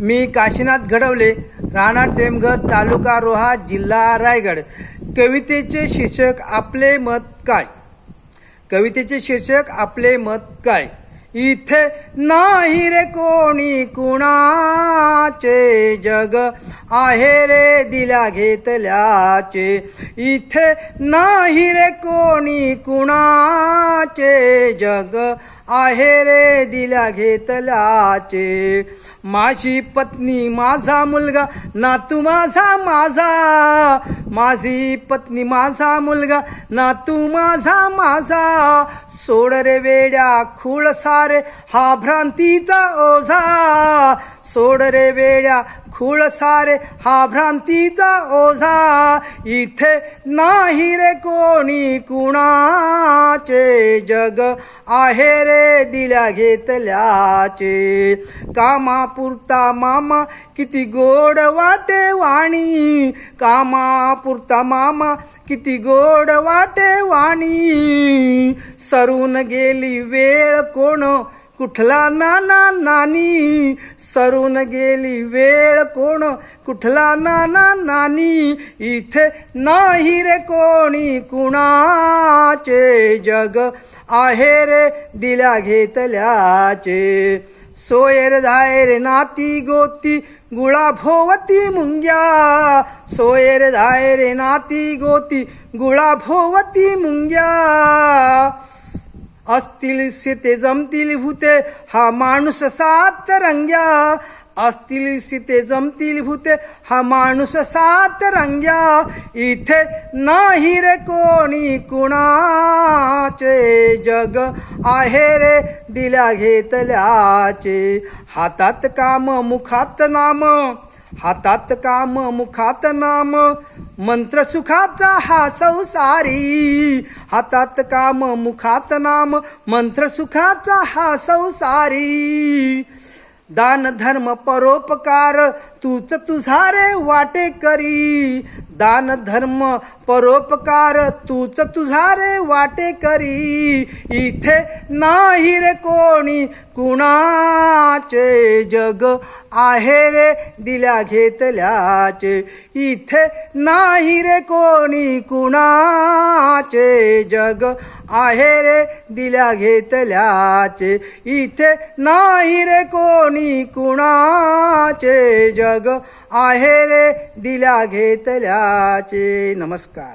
मी काशीनाथ घडवले राणा टेमघर तालुका रोहा जिल्हा रायगड. कवितेचे शीर्षक आपले मत काय? कवितेचे शीर्षक आपले मत काय? इथे नाही रे कोणी कुणाचे जग आहे रे दिल्या घेतल्याचे. इथे नाही रे कोणी कुणाचे जग आहे रे दिल्या घेतल्याचे माझी पत्नी माझा मुलगा नातू माझा माझा. माझी पत्नी माझा मुलगा नातू माझा माझा. सोड रे वेड्या खूळ सारे हा भ्रांतीचा ओझा. सोड रे वेड्या खुळसारे हा भ्रांतीचा ओझा. इथे नाही रे कोणी कुणाचे जग. आहे रे दिल्या घेतल्याचे. कामापुरता मामा किती गोड वाटे वाणी. कामापुरता मामा किती गोड वाटे वाणी. सरून गेली वेळ कोण कुठला नाना नानी? सरून गेली वेळ कोण? कुठला नाना नानी? इथे नाही रे कोणी कुणाचे जग. आहे रे दिल्या घेतल्याचे. सोयर धायर नाती गोती गुळा भोवती मुंग्या. सोयर धायर नाती गोती गुळा भोवती मुंग्या. असतील सीते जमतील भूते हा माणूस सात रंग्या असतील सीते जमतील भूते हा माणूस सात रंग्या इथे नाही रे कोणी कुणाचे जग आहे रे दिल्या घेतल्याचे. हातात काम मुखात नाम हातात काम मुखात नाम. मंत्र सुखाचा हा संसारी. हातात काम मुखात नाम मंत्र सुखाचा हा संसारी. दान धर्म परोपकार तूच तुझा रे वाटे करी. दान धर्म परोपकार तूच तुझा रे वाटे करी. इथे नाही रे कोणी कुणाचे जग आहे रे दिल्या घेतल्याचे. इथे नाही रे कोणी कुणाचे जग आहे रे दिल्या घेतल्याचे. इथे नाही रे कोणी कुणाचे जग आहे रे दिल्या घेतल्याचे. नमस्कार.